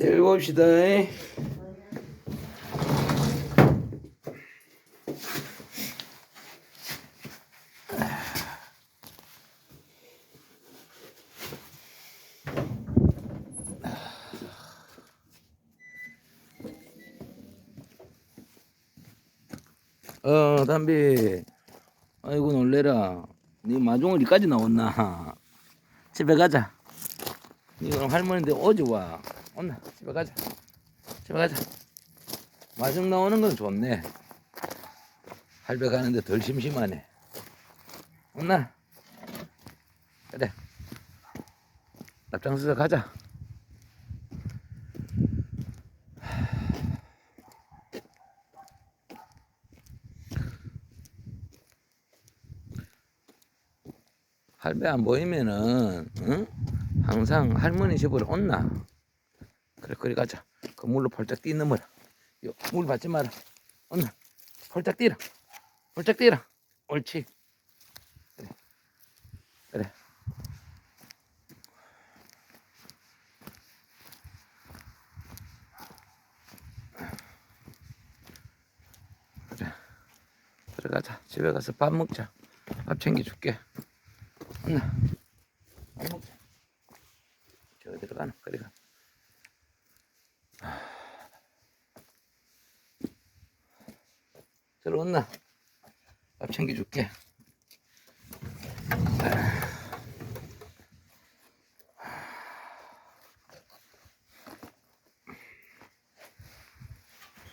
내려고 봅시다. 어, 담비. 아이고, 놀래라. 니 마중을 이까지 나왔나? 집에 가자. 니 그럼 할머니인데 어제 와. 온나? 집에 가자. 집에 가자. 마중 나오는 건 좋네. 할배 가는데 덜 심심하네. 온나? 그래. 납장수서 가자. 할배 안 보이면은 응? 항상 할머니 집으로 온나 그래 그리 가자. 그 물로 펄짝 뛰는 거라. 요, 물 받지 마라. 온나 펄짝 뛰라. 펄짝 뛰라. 옳지. 그래. 그래. 그래. 들어가자. 집에 가서 밥 먹자. 밥 챙겨줄게. 온나 밥 먹자. 저 가노 그리 가 들어온나? 밥 챙겨줄게.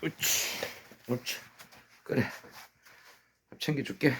옳지. 옳지. 그래. 밥 챙겨줄게